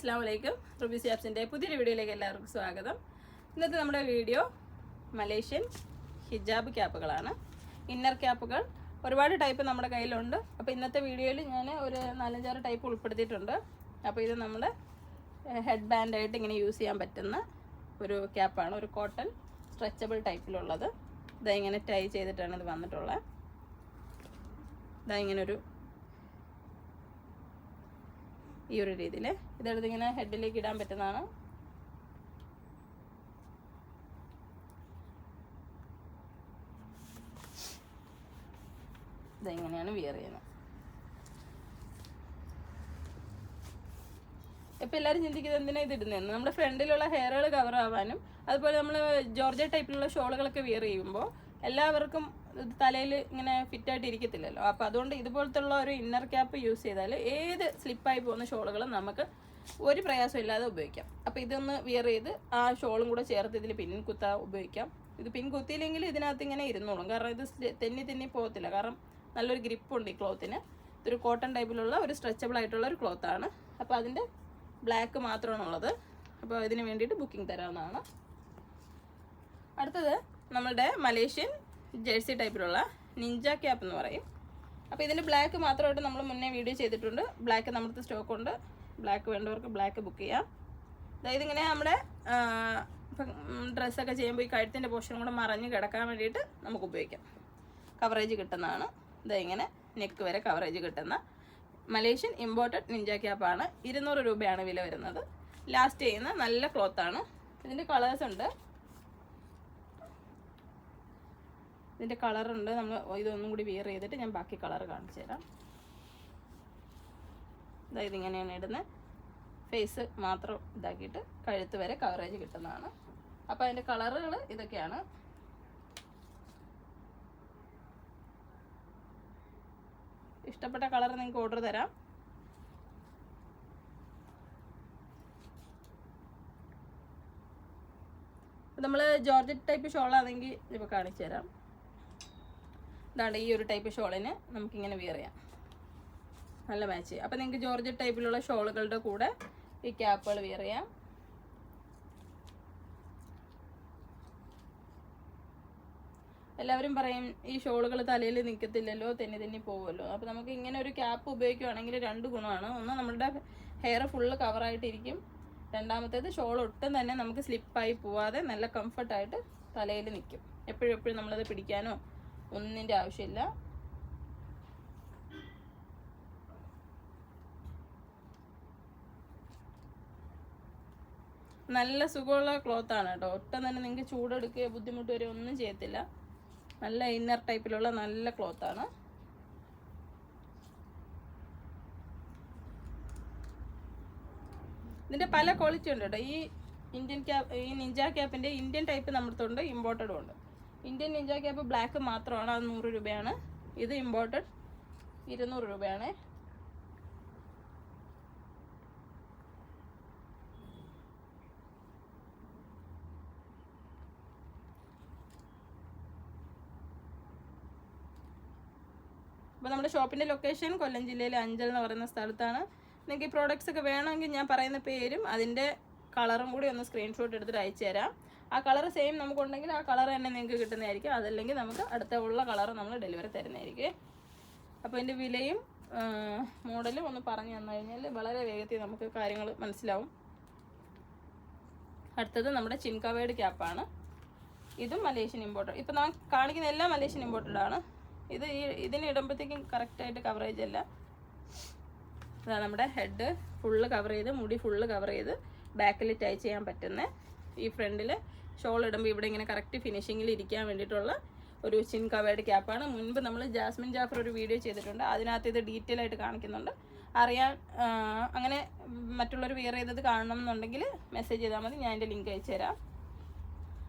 അസ്സാം വലൈക്കും റുബി സ്യാപ്സിന്റെ പുതിയൊരു വീഡിയോയിലേക്ക് എല്ലാവർക്കും സ്വാഗതം. ഇന്നത്തെ നമ്മുടെ വീഡിയോ മലേഷ്യൻ ഹിജാബ് ക്യാപ്പുകളാണ്. ഇന്നർ ക്യാപ്പുകൾ. ഒരുപാട് ടൈപ്പ് നമ്മുടെ കയ്യിലുണ്ട്. അപ്പോൾ ഇന്നത്തെ വീഡിയോയിൽ ഞാൻ ഒരു നാലഞ്ചാറ് ടൈപ്പ് ഉൾപ്പെടുത്തിയിട്ടുണ്ട്. അപ്പോൾ ഇത് നമ്മുടെ ഹെഡ് ബാൻഡായിട്ട് ഇങ്ങനെ യൂസ് ചെയ്യാൻ പറ്റുന്ന ഒരു ക്യാപ്പാണ്. ഒരു കോട്ടൺ സ്ട്രെച്ചബിൾ ടൈപ്പിലുള്ളത് ഇതാ ഇങ്ങനെ ടൈ ചെയ്തിട്ടാണ് ഇത് വന്നിട്ടുള്ളത്. ഇതാ ഇങ്ങനെ ഒരു ഈ ഒരു രീതിയിൽ. ഇതെടുത്ത് ഇങ്ങനെ ഹെഡിലേക്ക് ഇടാൻ പറ്റുന്നതാണ്. ഇതെങ്ങനെയാണ് വിയർ ചെയ്യുന്നത്? ഇപ്പം എല്ലാവരും ചിന്തിക്കുന്നത് എന്തിനാ ഇത് ഇടുന്നതെന്ന് നമ്മുടെ ഫ്രണ്ടിലുള്ള ഹെയറുകൾ കവർ ആവാനും അതുപോലെ നമ്മൾ ജോർജ ടൈപ്പിലുള്ള ഷോളുകളൊക്കെ വിയർ ചെയ്യുമ്പോൾ എല്ലാവർക്കും തലയിൽ ഇങ്ങനെ ഫിറ്റായിട്ട് ഇരിക്കത്തില്ലല്ലോ. അപ്പോൾ അതുകൊണ്ട് ഇതുപോലത്തുള്ള ഒരു ഇന്നർ ക്യാപ്പ് യൂസ് ചെയ്താൽ ഏത് സ്ലിപ്പായി പോകുന്ന ഷോളുകളും നമുക്ക് ഒരു പ്രയാസം ഇല്ലാതെ ഉപയോഗിക്കാം. അപ്പോൾ ഇതൊന്ന് വിയർ ചെയ്ത് ആ ഷോളും കൂടെ ചേർത്ത് ഇതിൽ പിൻ ഉപയോഗിക്കാം. ഇത് പിൻ കുത്തിയില്ലെങ്കിൽ ഇതിനകത്ത് ഇങ്ങനെ ഇരുന്നോളും. കാരണം ഇത് തെന്നി തെന്നി പോകത്തില്ല. കാരണം നല്ലൊരു ഗ്രിപ്പുണ്ട് ഈ ക്ലോത്തിന് ഇതൊരു കോട്ടൺ ടൈപ്പിലുള്ള ഒരു സ്ട്രെച്ചബിൾ ആയിട്ടുള്ള ഒരു ക്ലോത്താണ് അപ്പോൾ അതിന്റെ ബ്ലാക്ക് മാത്രമാണ് ഉള്ളത് അപ്പോൾ ഇതിന് വേണ്ടിയിട്ട് ബുക്കിംഗ് തരാവുന്നതാണ്. അടുത്തത് നമ്മളുടെ മലേഷ്യൻ ജേഴ്സി ടൈപ്പിലുള്ള നിഞ്ച ക്യാപ്പ് എന്ന് പറയും. അപ്പോൾ ഇതിന്റെ ബ്ലാക്ക് മാത്രമായിട്ട് നമ്മൾ മുന്നേ വീഡിയോ ചെയ്തിട്ടുണ്ട്. ബ്ലാക്ക് നമ്മുടെ സ്റ്റോക്ക് ഉണ്ട് ബ്ലാക്ക് വേണ്ടവർക്ക് ബ്ലാക്ക് ബുക്ക് ചെയ്യാം. അതായത് ഇങ്ങനെ നമ്മുടെ ഡ്രസ്സൊക്കെ ചെയ്യുമ്പോൾ ഈ കഴുത്തിന്റെ പോർഷനും കൂടെ മറഞ്ഞ് കിടക്കാൻ വേണ്ടിയിട്ട് നമുക്ക് ഉപയോഗിക്കാം. കവറേജ് കിട്ടുന്നതാണ്. ഇങ്ങനെ നെക്ക് വരെ കവറേജ് കിട്ടുന്ന മലേഷ്യൻ ഇമ്പോർട്ടഡ് നിഞ്ച ക്യാപ്പാണ് ഇരുന്നൂറ് രൂപയാണ് വില വരുന്നത്. ലാസ്റ്റ് ചെയ്യുന്ന നല്ല ക്ലോത്താണ് ഇതിന്റെ കളേഴ്സ് ഉണ്ട്. ഇതിന്റെ കളറുണ്ട്. നമ്മൾ ഇതൊന്നും കൂടി വിയർ ചെയ്തിട്ട് ഞാൻ ബാക്കി കളർ കാണിച്ചു തരാം. അതായത് ഇങ്ങനെയാണ് ഇടുന്നത് ഫേസ് മാത്രം ഇതാക്കിയിട്ട് കഴുത്ത് വരെ കവറേജ് കിട്ടുന്നതാണ്. അപ്പോൾ അതിന്റെ കളറുകൾ ഇതൊക്കെയാണ്. ഇഷ്ടപ്പെട്ട കളർ നിങ്ങൾക്ക് ഓർഡർ തരാം. നമ്മൾ ജോർജറ്റ് ടൈപ്പ് ഷോളാണെങ്കിൽ ഇപ്പോൾ കാണിച്ചു തരാം. ഇതാണ് ഈ ഒരു ടൈപ്പ് ഷോളിന് നമുക്കിങ്ങനെ വിയർ ചെയ്യാം. നല്ല മാച്ച് അപ്പോൾ നിങ്ങൾക്ക് ജോർജ് ടൈപ്പിലുള്ള ഷോളുകളുടെ കൂടെ ഈ ക്യാപ്പുകൾ വിയർ ചെയ്യാം. എല്ലാവരും പറയും ഈ ഷോളുകൾ തലയിൽ നിൽക്കത്തില്ലല്ലോ തെന്നി തെന്നി പോകുമല്ലോ അപ്പോൾ നമുക്ക് ഇങ്ങനെ ഒരു ക്യാപ്പ് ഉപയോഗിക്കുകയാണെങ്കിൽ രണ്ട് ഗുണമാണ്. ഒന്ന് നമ്മുടെ ഹെയർ ഫുള്ള് കവറായിട്ടിരിക്കും രണ്ടാമത്തേത് ഷോൾ ഒട്ടും തന്നെ നമുക്ക് സ്ലിപ്പായി പോവാതെ നല്ല കംഫർട്ടായിട്ട് തലയിൽ നിൽക്കും. എപ്പോഴും എപ്പോഴും നമ്മളത് പിടിക്കാനോ ഒന്നിന്റെ ആവശ്യമില്ല. നല്ല സുഖമുള്ള ക്ലോത്ത് ആണ് കേട്ടോ. ഒട്ടും തന്നെ നിങ്ങൾക്ക് ചൂടെടുക്കുക ബുദ്ധിമുട്ട് വരെ ഒന്നും ചെയ്യത്തില്ല. നല്ല ഇന്നർ ടൈപ്പിലുള്ള നല്ല ക്ലോത്ത് ആണ്. ഇതിന്റെ പല ക്വാളിറ്റി ഉണ്ട് കേട്ടോ. ഈ ഇന്ത്യൻ ക്യാപ് ഈ നിഞ്ച ക്യാപ്പിന്റെ ഇന്ത്യൻ ടൈപ്പ് നമ്മുടെ ഇമ്പോർട്ടഡും ഉണ്ട്. ഇന്ത്യൻ നിഞ്ച ക്യാപ്പ് ബ്ലാക്ക് മാത്രമാണ് അത് നൂറ് രൂപയാണ്. ഇത് ഇമ്പോർട്ടഡ് ഇരുന്നൂറ് രൂപയാണ്. അപ്പോൾ നമ്മുടെ ഷോപ്പിന്റെ ലൊക്കേഷൻ കൊല്ലം ജില്ലയിലെ അഞ്ചൽ എന്ന് പറയുന്ന സ്ഥലത്താണ്. നിങ്ങൾക്ക് ഈ പ്രോഡക്റ്റ്സ് ഒക്കെ വേണമെങ്കിൽ ഞാൻ പറയുന്ന പേരും അതിന്റെ കളറും കൂടി ഒന്ന് സ്ക്രീൻഷോട്ട് എടുത്തിട്ട് അയച്ചു തരാം ആ കളർ സെയിം നമുക്കുണ്ടെങ്കിൽ ആ കളർ തന്നെ നിങ്ങൾക്ക് കിട്ടുന്നതായിരിക്കും. അതല്ലെങ്കിൽ നമുക്ക് അടുത്ത ഉള്ള കളർ നമ്മൾ ഡെലിവറി തരുന്നതായിരിക്കും. അപ്പോൾ ഇതിന്റെ വിലയും മോഡലും ഒന്ന് പറഞ്ഞു തന്നു കഴിഞ്ഞാൽ വളരെ വേഗത്തിൽ നമുക്ക് കാര്യങ്ങൾ മനസ്സിലാവും. അടുത്തത് നമ്മുടെ ചിൻകവേഡ് ക്യാപ്പാണ് ഇതും മലേഷ്യൻ ഇമ്പോർട്ടഡ് ഇപ്പം നമ്മൾ കാണിക്കുന്ന എല്ലാം മലേഷ്യൻ ഇമ്പോർട്ടഡ് ആണ്. ഇത് ഈ ഇതിന് ഇടുമ്പോഴത്തേക്കും കറക്റ്റായിട്ട് കവറേജ് അല്ല. അതാ നമ്മുടെ ഹെഡ് ഫുള്ള് കവർ ചെയ്ത് മുടി ഫുള്ള് കവർ ചെയ്ത് ബാക്കിൽ ടൈ ചെയ്യാൻ പറ്റുന്ന ഈ ഫ്രണ്ടിൽ ഷോൾ ഇടുമ്പോൾ ഇവിടെ ഇങ്ങനെ കറക്റ്റ് ഫിനിഷിങ്ങിൽ ഇരിക്കാൻ വേണ്ടിയിട്ടുള്ള ഒരു ചിൻ കവേർഡ് ക്യാപ്പാണ് മുൻപ് നമ്മൾ ജാസ്മിൻ ജാഫർ ഒരു വീഡിയോ ചെയ്തിട്ടുണ്ട്. അതിനകത്ത് ഇത് ഡീറ്റെയിൽ ആയിട്ട് കാണിക്കുന്നുണ്ട്. അറിയാൻ അങ്ങനെ മറ്റുള്ളവർ വെയർ ചെയ്തത് കാണണം എന്നുണ്ടെങ്കിൽ മെസ്സേജ് ചെയ്താൽ മതി. ഞാൻ എന്റെ ലിങ്ക് അയച്ചു തരാം.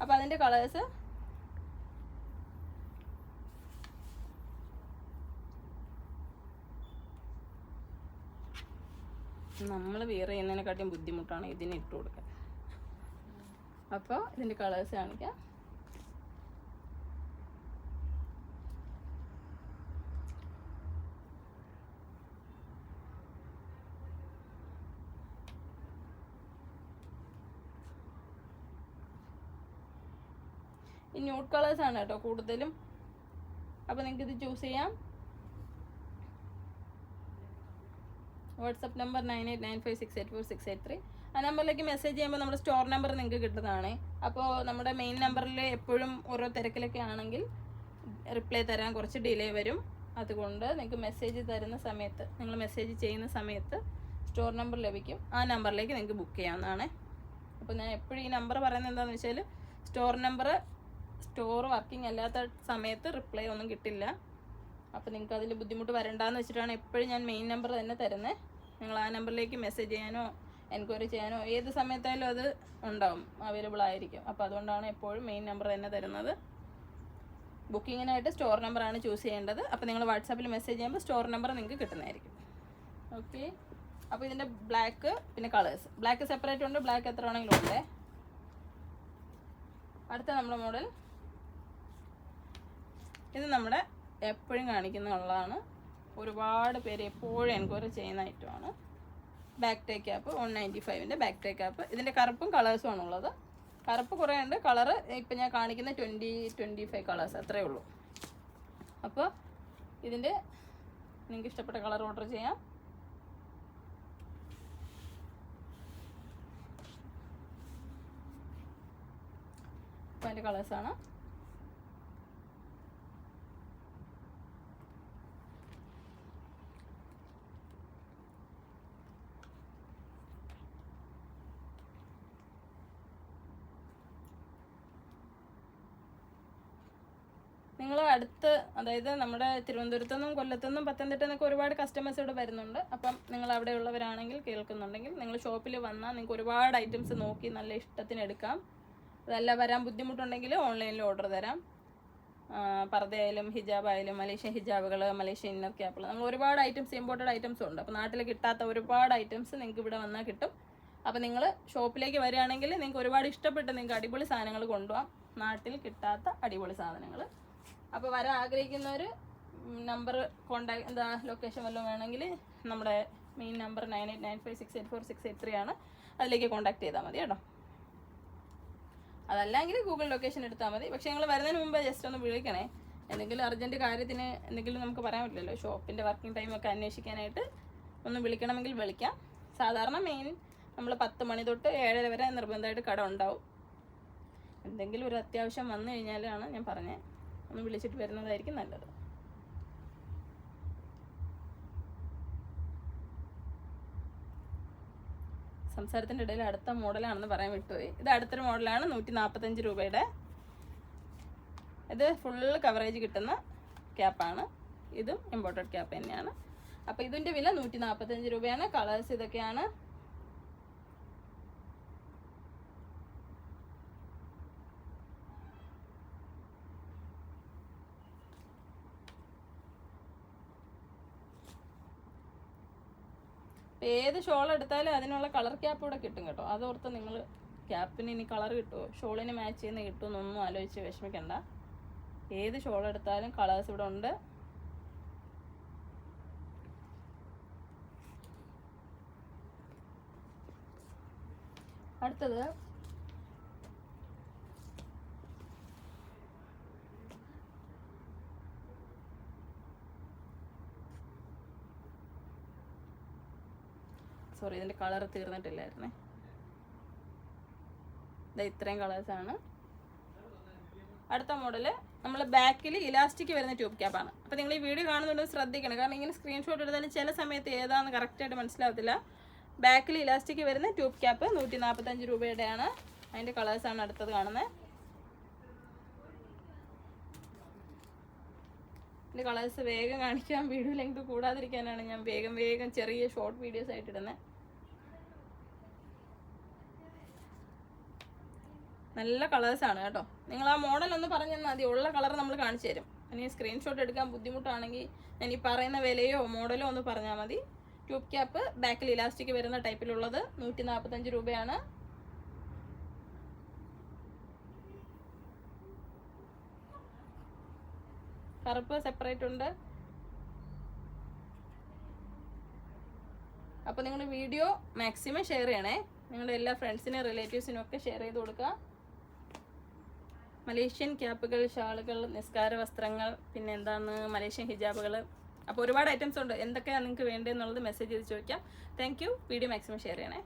അപ്പോൾ അതിന്റെ കളേഴ്സ് നമ്മൾ വേറെ ചെയ്യുന്നതിനെക്കാട്ടിയും ബുദ്ധിമുട്ടാണ് ഇതിന് ഇട്ട് കൊടുക്കാൻ. അപ്പോൾ ഇതിന്റെ കളേഴ്സ് കാണിക്കാം. ഈ ന്യൂട്ട് ആണ് കേട്ടോ കൂടുതലും. അപ്പോൾ നിങ്ങൾക്ക് ഇത് ചൂസ് ചെയ്യാം. WhatsApp number nine eight nine five six eight four six eight three ആ നമ്പറിലേക്ക് മെസ്സേജ് ചെയ്യുമ്പോൾ നമ്മുടെ സ്റ്റോർ നമ്പർ നിങ്ങൾക്ക് കിട്ടുന്നതാണ്. അപ്പോൾ നമ്മുടെ മെയിൻ നമ്പറിൽ എപ്പോഴും ഓരോ തിരക്കിലൊക്കെ ആണെങ്കിൽ റിപ്ലൈ തരാൻ കുറച്ച് ഡിലേ വരും. അതുകൊണ്ട് നിങ്ങൾക്ക് മെസ്സേജ് തരുന്ന സമയത്ത് നിങ്ങൾ മെസ്സേജ് ചെയ്യുന്ന സമയത്ത് സ്റ്റോർ നമ്പർ ലഭിക്കും. ആ നമ്പറിലേക്ക് നിങ്ങൾക്ക് ബുക്ക് ചെയ്യാവുന്നതാണ്. അപ്പോൾ ഞാൻ എപ്പോഴും ഈ നമ്പർ പറയുന്നത് എന്താണെന്ന് വെച്ചാൽ സ്റ്റോർ നമ്പർ സ്റ്റോർ വർക്കിംഗ് അല്ലാത്ത സമയത്ത് റിപ്ലൈ ഒന്നും കിട്ടില്ല. അപ്പോൾ നിങ്ങൾക്ക് അതിൽ ബുദ്ധിമുട്ട് വരണ്ടാന്ന് വെച്ചിട്ടാണ് എപ്പോഴും ഞാൻ മെയിൻ നമ്പർ തന്നെ തരുന്നത് നിങ്ങൾ ആ നമ്പറിലേക്ക് മെസ്സേജ് ചെയ്യാനോ എൻക്വയറി ചെയ്യാനോ ഏത് സമയത്തായാലും അത് ഉണ്ടാവും അവൈലബിൾ ആയിരിക്കും. അപ്പോൾ അതുകൊണ്ടാണ് എപ്പോഴും മെയിൻ നമ്പർ തന്നെ തരുന്നത്. ബുക്കിങ്ങിനായിട്ട് സ്റ്റോർ നമ്പറാണ് ചൂസ് ചെയ്യേണ്ടത്. അപ്പോൾ നിങ്ങൾ വാട്സാപ്പിൽ മെസ്സേജ് ചെയ്യുമ്പോൾ സ്റ്റോർ നമ്പർ നിങ്ങൾക്ക് കിട്ടുന്നതായിരിക്കും. ഓക്കെ അപ്പോൾ ഇതിന്റെ ബ്ലാക്ക് പിന്നെ കളേഴ്സ് ബ്ലാക്ക് സെപ്പറേറ്റ് ഉണ്ട് ബ്ലാക്ക് എത്ര ആണെങ്കിലും ഉണ്ട്. അടുത്ത നമ്മുടെ മോഡൽ ഇത് നമ്മുടെ എപ്പോഴും കാണിക്കുന്ന ഉള്ളതാണ് ഒരുപാട് പേര് എപ്പോഴും എൻക്വയറി ചെയ്യുന്ന ഐറ്റമാണ് back take cap one ninety ഫൈവിന്റെ back take cap ഇതിന്റെ കറുപ്പും കളേഴ്സും ആണ് ഉള്ളത്. കറുപ്പ് കുറേ ഉണ്ട്. കളറ് ഇപ്പം ഞാൻ കാണിക്കുന്ന ട്വന്റി ട്വന്റി ഫൈവ് കളേഴ്സ് അത്രയേ ഉള്ളൂ. അപ്പോൾ ഇതിന്റെ നിങ്ങൾക്ക് ഇഷ്ടപ്പെട്ട കളർ ഓർഡർ ചെയ്യാം. അതിന്റെ കളേഴ്സാണ് നിങ്ങൾ അടുത്ത് അതായത് നമ്മുടെ തിരുവനന്തപുരത്തു നിന്നും കൊല്ലത്തു നിന്നും പത്തനംതിട്ട നിന്നൊക്കെ ഒരുപാട് കസ്റ്റമേഴ്സ് ഇവിടെ വരുന്നുണ്ട്. അപ്പം നിങ്ങൾ അവിടെ ഉള്ളവരാണെങ്കിൽ കേൾക്കുന്നുണ്ടെങ്കിൽ നിങ്ങൾ ഷോപ്പിൽ വന്നാൽ നിങ്ങൾക്ക് ഒരുപാട് ഐറ്റംസ് നോക്കി നല്ല ഇഷ്ടത്തിന് എടുക്കാം. അതല്ല വരാൻ ബുദ്ധിമുട്ടുണ്ടെങ്കിൽ ഓൺലൈനിൽ ഓർഡർ തരാം. പർദ്ദയായാലും ഹിജാബ് ആയാലും മലേഷ്യൻ ഹിജാബുകൾ മലേഷ്യൻ ഇന്നർ ക്യാപ്പുകൾ നമ്മൾ ഒരുപാട് ഐറ്റംസ് ഇമ്പോർട്ടഡ് ഐറ്റംസ് ഉണ്ട്. അപ്പോൾ നാട്ടിൽ കിട്ടാത്ത ഒരുപാട് ഐറ്റംസ് നിങ്ങൾക്ക് ഇവിടെ വന്നാൽ കിട്ടും. അപ്പോൾ നിങ്ങൾ ഷോപ്പിലേക്ക് വരികയാണെങ്കിൽ നിങ്ങൾക്ക് ഒരുപാട് ഇഷ്ടപ്പെട്ട് നിങ്ങൾക്ക് അടിപൊളി സാധനങ്ങൾ കൊണ്ടുപോകാം നാട്ടിൽ കിട്ടാത്ത അടിപൊളി സാധനങ്ങൾ അപ്പോൾ വരാൻ ആഗ്രഹിക്കുന്നവർ നമ്പർ കോണ്ടാക്ട് എന്താ ലൊക്കേഷൻ വല്ലതും വേണമെങ്കിൽ നമ്മുടെ main number nine eight nine five six eight four six eight three ആണ്. അതിലേക്ക് കോൺടാക്ട് ചെയ്താൽ മതി കേട്ടോ. അതല്ലെങ്കിൽ ഗൂഗിൾ ലൊക്കേഷൻ എടുത്താൽ മതി. പക്ഷേ ഞങ്ങൾ വരുന്നതിന് മുമ്പ് ജസ്റ്റ് ഒന്ന് വിളിക്കണേ. എന്തെങ്കിലും അർജന്റ് കാര്യത്തിന് എന്തെങ്കിലും നമുക്ക് പറയാൻ പറ്റില്ലല്ലോ ഷോപ്പിന്റെ വർക്കിംഗ് ടൈമൊക്കെ അന്വേഷിക്കാനായിട്ട് ഒന്ന് വിളിക്കണമെങ്കിൽ വിളിക്കാം. സാധാരണ മെയിൻ നമ്മൾ പത്ത് മണി തൊട്ട് ഏഴര വരെ നിർബന്ധമായിട്ട് കട ഉണ്ടാവും. എന്തെങ്കിലും ഒരു അത്യാവശ്യം വന്നു കഴിഞ്ഞാലാണ് ഞാൻ പറഞ്ഞത് ഒന്ന് വിളിച്ചിട്ട് വരുന്നതായിരിക്കും നല്ലത്. സംസാരത്തിന്റെ ഇടയിൽ അടുത്ത മോഡലാണെന്ന് പറയാൻ വിട്ടുപോയി. ഇത് അടുത്തൊരു മോഡലാണ് നൂറ്റി നാൽപ്പത്തഞ്ച് രൂപയുടെ. ഇത് ഫുള്ള് കവറേജ് കിട്ടുന്ന ക്യാപ്പാണ് ഇതും ഇമ്പോർട്ടഡ് ക്യാപ്പ് തന്നെയാണ്. അപ്പോൾ ഇതിന്റെ വില നൂറ്റി നാൽപ്പത്തഞ്ച് രൂപയാണ്. കളേഴ്സ് ഇതൊക്കെയാണ്. ഏത് ഷോൾ എടുത്താലും അതിനുള്ള കളർ ക്യാപ്പ് ഇവിടെ കിട്ടും കേട്ടോ. അതോർത്ത് നിങ്ങൾ ക്യാപ്പിന് ഇനി കളർ കിട്ടുമോ ഷോളിന് മാച്ച് ചെയ്യുന്ന കിട്ടുമെന്നൊന്നും ആലോചിച്ച് വിഷമിക്കണ്ട. ഏത് ഷോൾ എടുത്താലും കളേഴ്സ് ഇവിടെ ഉണ്ട്. അടുത്തത് സോറി ഇതിന്റെ കളർ തീർന്നിട്ടില്ലായിരുന്നേ. ഇതാ ഇത്രയും കളേഴ്സാണ് അടുത്ത മോഡൽ നമ്മൾ ബാക്കിൽ ഇലാസ്റ്റിക് വരുന്ന ട്യൂബ് ക്യാപ്പാണ് അപ്പോൾ നിങ്ങൾ ഈ വീഡിയോ കാണുന്നുണ്ട് ശ്രദ്ധിക്കണം. കാരണം ഇങ്ങനെ സ്ക്രീൻഷോട്ട് എടുത്താലും ചില സമയത്ത് ഏതാണെന്ന് കറക്റ്റായിട്ട് മനസ്സിലാവത്തില്ല. ബാക്കിൽ ഇലാസ്റ്റിക് വരുന്ന ട്യൂബ് ക്യാപ്പ് നൂറ്റി നാൽപ്പത്തഞ്ച് രൂപയുടെയാണ് അതിന്റെ കളേഴ്സാണ് അടുത്തത് കാണുന്നത് ഇതിന്റെ കളേഴ്സ് വേഗം കാണിക്കാൻ വീഡിയോ ലെങ്ത് കൂടാതിരിക്കാനാണ് ഞാൻ വേഗം വേഗം ചെറിയ ഷോർട്ട് വീഡിയോസ് ആയിട്ട് ഇടുന്നത് നല്ല ആണ് കേട്ടോ. നിങ്ങൾ ആ മോഡൽ ഒന്ന് പറഞ്ഞു തന്നാൽ മതി. ഉള്ള കളർ നമ്മൾ കാണിച്ചു തരും. ഇനി സ്ക്രീൻഷോട്ട് എടുക്കാൻ ബുദ്ധിമുട്ടാണെങ്കിൽ ഞാൻ ഈ പറയുന്ന വിലയോ മോഡലോ ഒന്ന് പറഞ്ഞാൽ മതി. ട്യൂബ് ക്യാപ്പ് ബാക്കിൽ ഇലാസ്റ്റിക് വരുന്ന ടൈപ്പിലുള്ളത് നൂറ്റി നാൽപ്പത്തഞ്ച് രൂപയാണ്. കറുപ്പ് സെപ്പറേറ്റ് ഉണ്ട്. അപ്പോൾ നിങ്ങൾ വീഡിയോ മാക്സിമം ഷെയർ ചെയ്യണേ. നിങ്ങളുടെ എല്ലാ ഫ്രണ്ട്സിനും റിലേറ്റീവ്സിനും ഒക്കെ ഷെയർ ചെയ്ത് കൊടുക്കുക. മലേഷ്യൻ ക്യാപ്പുകൾ ഷാളുകൾ നിസ്കാര വസ്ത്രങ്ങൾ പിന്നെ എന്താണ് മലേഷ്യൻ ഹിജാബുകൾ. അപ്പോൾ ഒരുപാട് ഐറ്റംസ് ഉണ്ട്. എന്തൊക്കെയാണ് നിങ്ങൾക്ക് വേണ്ടതെന്നുള്ളത് മെസ്സേജ് ചെയ്ത് ചോദിക്കാം. Thank you video maximum share ചെയ്യണേ.